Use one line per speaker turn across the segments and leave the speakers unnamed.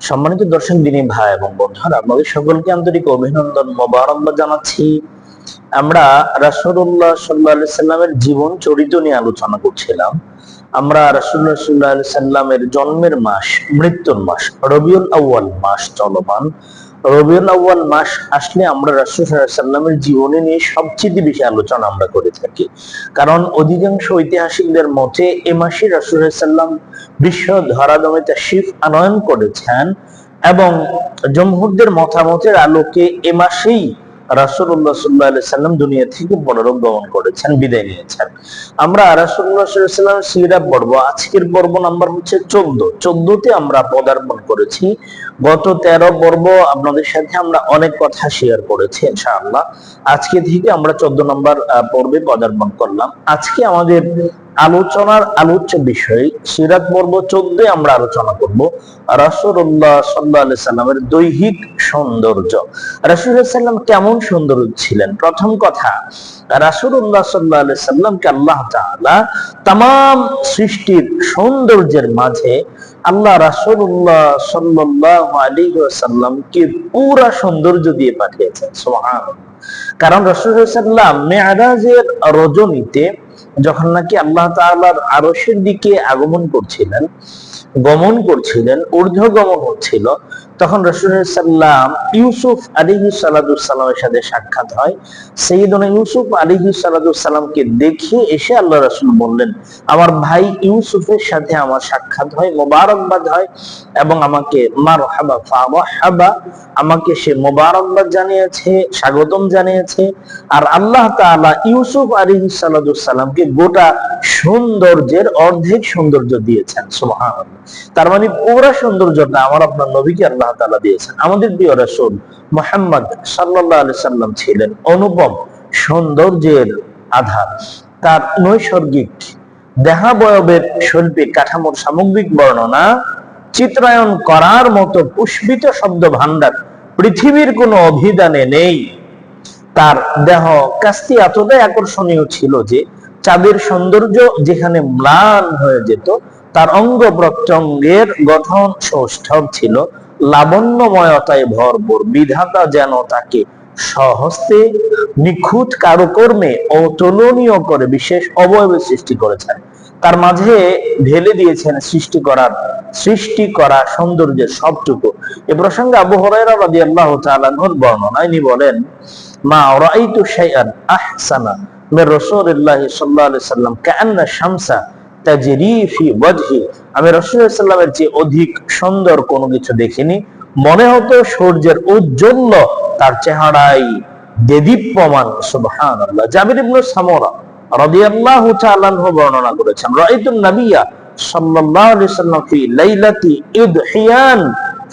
সম্মানিত দর্শক, দিনী ভাই এবং বন্ধুরা, আপনাদের সকলকে আন্তরিক অভিনন্দন জানাচ্ছি। আমরা রাসূলুল্লাহ সাল্লাল্লাহু সাল্লামের জীবন চরিত্র নিয়ে আলোচনা করছিলাম। আমরা আলাইহি সাল্লামের জন্মের মাস, মৃত্যুর মাস, রবিউল আউয়াল মাস চলমান। রবিউল মাস আসলে আমরা জীবনী নিয়ে সবচেয়ে বেশি আলোচনা আমরা করে থাকি। কারণ অধিকাংশ ঐতিহাসিকদের মতে এ মাসে রাসূল সাল্লাম বিশ্ব ধরাদমে তাশরিফ আনয়ন করেছেন এবং জমহুরদের মতামতের আলোকে এ মাসেই রাসূলুল্লাহ সাল্লাল্লাহু আলাইহি সাল্লাম দুনিয়া থেকে করেছেন, বিদায় নিয়েছেন। আমরা আলাইহি সাল্লামের সিরাত পর্ব আজকের পর্ব নাম্বার হচ্ছে 14 14 তে আমরা পদার্পণ করেছি। গত 13 পর্ব আপনাদের সাথে আমরা অনেক কথা শেয়ার করেছি, ইনশাআল্লাহ। আজকে থেকে আমরা 14 নম্বর পর্বে পদার্পণ করলাম। আজকে আমাদের আলোচনার আলোচ্য বিষয় সিরাত পর্ব চোদ্দে আমরা আলোচনা করব রাসুল্লাহ সাল্লাহ সাল্লামের দৈহিক সৌন্দর্য। রাসুল্লাহ সাল্লাম কেমন সুন্দর ছিলেন? প্রথম কথা রাসুল্লাহ সাল্লাহ আলি সাল্লামকে আল্লাহ তালা তাম সৃষ্টির সৌন্দর্যের মাঝে আল্লাহ রাসুল্লাহ সাল্লাহ আলী সাল্লামকে পুরা সৌন্দর্য দিয়ে পাঠিয়েছেন। সোহান কারণ রসুল্লাহ সাল্লাম মেয়ারাজের রজনীতে যখন নাকি আল্লাহ তাআলার আরশের দিকে আগমন করছিলেন গমন করছিলেন ঊর্ধ্ব গমন হচ্ছিল তখন সাল্লাম ইউসুফ আলিহি সালাদুসাল্লামের সাথে সাক্ষাৎ হয়। সৈয়দনা ইউসুফ আলিহি সালাদুসাল্লামকে দেখে এসে আল্লাহ রসুল বললেন, আমার ভাই ইউসুফের সাথে আমার সাক্ষাৎ হয়, মোবারকবাদ হয় এবং আমাকে মার হাবা হাবা আমাকে সে মোবারকবাদ জানিয়েছে, স্বাগতম জানিয়েছে। আর আল্লাহ তাআলা ইউসুফ আলিহি সালাদুসাল্লামকে গোটা সৌন্দর্যের অর্ধেক সৌন্দর্য দিয়েছেন, সুবহানাল্লাহ। তার মানে পুরো সৌন্দর্যটা আমার আপনার নবীকে আল্লাহ দিয়েছেন। আমাদের প্রিয় মুহাম্মদ সাল্লাল্লাহু আলাইহি সাল্লাম ছিলেন অনুপম সৌন্দর্যের আধার। তার নৈসর্গিক কাঠামোর সামগ্রিক বর্ণনা, চিত্রায়ন করার মতো পুষ্পিত শব্দ ভান্ডার পৃথিবীর কোনো অভিধানে নেই। তার দেহ কাস্তি এতটাই আকর্ষণীয় ছিল যে চাঁদের সৌন্দর্য যেখানে ম্লান হয়ে যেত, তার অঙ্গ প্রত্যঙ্গের গঠন সৌষ্ঠব ছিল। লাবণ্যময়তায় ভরপুর বিধাতা যেন তাকে সহস্তে নিখুঁত কারুকর্মে অতুলনীয় করে বিশেষ অবয়বের সৃষ্টি করেছেন। তার মাঝে ঢেলে দিয়েছেন সৃষ্টি করার, সৃষ্টি করা সৌন্দর্যের সবটুকু। এ প্রসঙ্গে আবু হরাইরা রাদিয়াল্লাহু তাআলা আনহুর বর্ণনা ইনি বলেন, মা রাআইতু শাইআন আহসানা মির সাল্লাম শামসা তাজরি ফি ওয়াজহি আমি রাসূলুল্লাহ সাল্লামের চেয়ে অধিক সুন্দর কোনো কিছু দেখিনি মনে হতো সূর্যের ঔজ্জ্বল্য তার চেহারায় দেদীপ্যমান সুবহানাল্লাহ জাবির ইবনে সামরা রাদিয়াল্লাহু তাআলা আনহু বর্ণনা করেছেন রাআইতুন নাবিয়্যা সাল্লাল্লাহু আলাইহি সাল্লাম ফি লাইলাতি ইদহিয়ান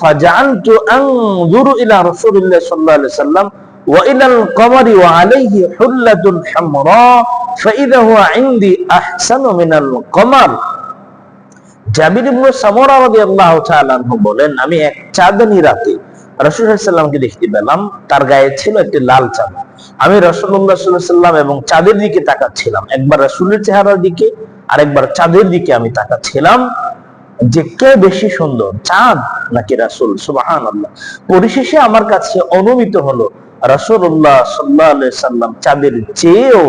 ফাজআলতু আনজুরু ইলা রাসূলিল্লাহ সাল্লাল্লাহু আলাইহি সাল্লাম وإلى القمر وعليه حلة حمراء فإذا هو عندي أحسن من القمر জাবির ইবনে সামরা রাদিয়াল্লাহু তাআলা আনহু বলেন আমি এক চাঁদনী রাতে রাসূলুল্লাহ সাল্লামকে দেখতে পেলাম তার গায়ে ছিল একটি লাল চাঁদ আমি রাসূলুল্লাহ সাল্লাল্লাহু আলাইহি সাল্লাম এবং চাঁদের দিকে তাকাচ্ছিলাম একবার রাসূলের চেহারার দিকে আর একবার চাঁদের দিকে আমি তাকাচ্ছিলাম যে কে বেশি সুন্দর চাঁদ নাকি রাসূল সুবহানাল্লাহ পরিশেষে আমার কাছে অনুমিত হলো রাসূলুল্লাহ সাল্লাল্লাহু আলাইহি সাল্লাম চাঁদের চেয়েও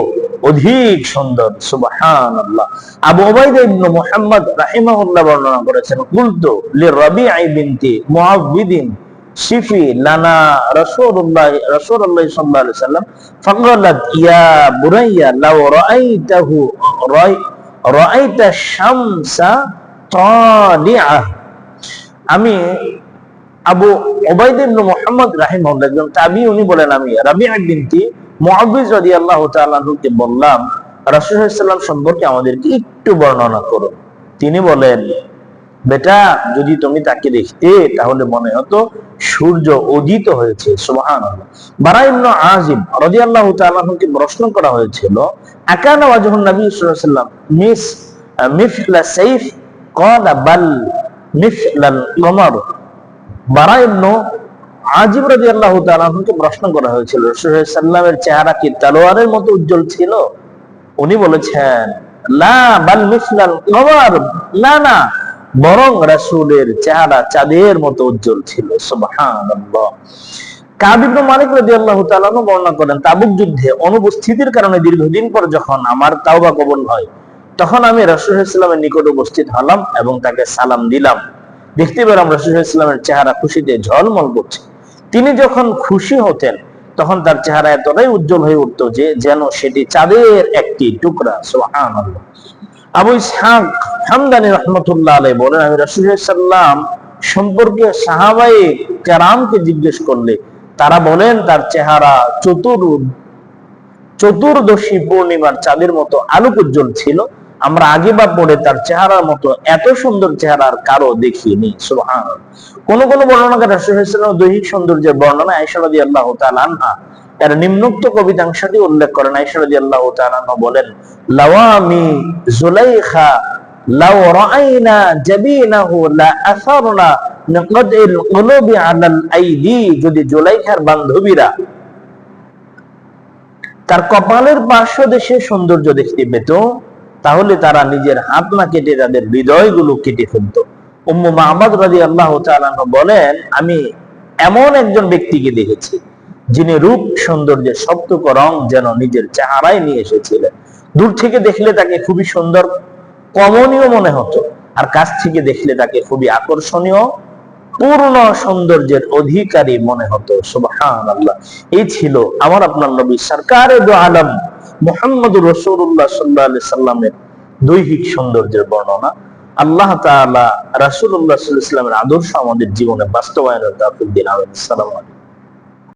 অধিক সুন্দর, সুবহানাল্লাহ। আবু উবাইদা ইবনে মুহাম্মদ রাহিমাহুল্লাহ বর্ণনা করেছেন, কুলতু লিরাবিআ বিনতি মুআব্বিদিন শিফি লানা রাসূলুল্লাহ রাসূলুল্লাহ সাল্লাল্লাহু আলাইহি সাল্লাম ফাকালাত, ইয়া বুরাইয়া লাউ রাআইতাহু রাআইতা শামসা তালিআ আমি আবু ওবাইদ ইবনে মুহাম্মদ রাহিমাহুল্লাহ, একজন তাবি উনি বলেন আমি, রাবিআ বিনতি মুআবিজ রাদিয়াল্লাহু তাআলা আনহুকে বললাম সাল্লাল্লাহু সম্পর্কে আমাদেরকে একটু বর্ণনা করুন তিনি বলেন, বেটা, যদি তুমি তাকে দেখতে, তাহলে মনে হতো সূর্য উদিত হয়েছে প্রশ্ন করা হয়েছিল, আকানা মিস আজিব রাদিয়াল্লাহু তাআলা আনহুকে প্রশ্ন করা হয়েছিল সাল্লামের চেহারা কি তলোয়ারের মতো উজ্জ্বল ছিল? উনি বলেছেন অনুপস্থিতির কারণে দীর্ঘদিন পর যখন আমার তাওবা কবুল হয়, তখন আমি রাসূলুল্লাহ ইসলামের নিকট উপস্থিত হলাম এবং তাকে সালাম দিলাম। দেখতে পেলাম রাসূলুল্লাহ ইসলামের চেহারা খুশিতে ঝলমল করছে। তিনি যখন খুশি হতেন, তখন তার চেহারা এতটাই উজ্জ্বল হয়ে উঠতো যে, যেন সেটি চাঁদের একটি টুকরা, সুবহানাল্লাহ। আবু ইসহাক হামদানি রহমতুল্লাহ আলাই বলেন, আমি রাসূলুল্লাহ সাল্লাম সম্পর্কে সাহাবাই কেরামকে জিজ্ঞেস করলে, তারা বলেন, তার চেহারা চতুর, চতুর্দশী পূর্ণিমার চাঁদের মতো আলোক উজ্জ্বল ছিল। আমরা আগে বা পরে তার চেহারার মতো এত সুন্দর চেহারার কারও দেখিনি সুবহান কোন কোন বর্ণনাকার রাসূলুল্লাহ দৈহিক সৌন্দর্যের বর্ণনা আয়েশা রাদিয়াল্লাহু তাআলা আনহা। এর নিম্নোক্ত কবিতাংশটি উল্লেখ করেন আয়েশা রাদিয়াল্লাহু তাআলা আনহা বলেন, লাওয়ামি জুলাইখা লাউ রাআইনা জাবিনাহু লা আসারনা নিকদিল কুলুবি আলাল আইদি। যদি জুলাইখার বান্ধবীরা তার কপালের পার্শ্ব দেশে সৌন্দর্য দেখতে পেত তাহলে তারা নিজের হাত না কেটে তাদের হৃদয়গুলো কেটে ফেলত। উম্মু মাহমদ রাজি আল্লাহ বলেন, আমি এমন একজন ব্যক্তিকে দেখেছি, যিনি রূপ, সৌন্দর্যের সপ্তক রং যেন নিজের চেহারায় নিয়ে এসেছিলেন। দূর থেকে দেখলে তাকে খুবই সুন্দর, কমনীয় মনে হতো, আর কাছ থেকে দেখলে তাকে খুবই আকর্ষণীয়, পূর্ণ সৌন্দর্যের অধিকারী মনে হতো। আল্লাহ এই ছিল আমার, আপনার নবী সরকার আলম। মোহাম্মদ রসুল্লাহ সাল্লাহ সাল্লামের দৈহিক সৌন্দর্যের বর্ণনা। আল্লাহ তালা রাসুল্লাহ ইসলামের আদর্শ আমাদের জীবনে বাস্তবায়নের আমিন আসসালামু আলাইকুম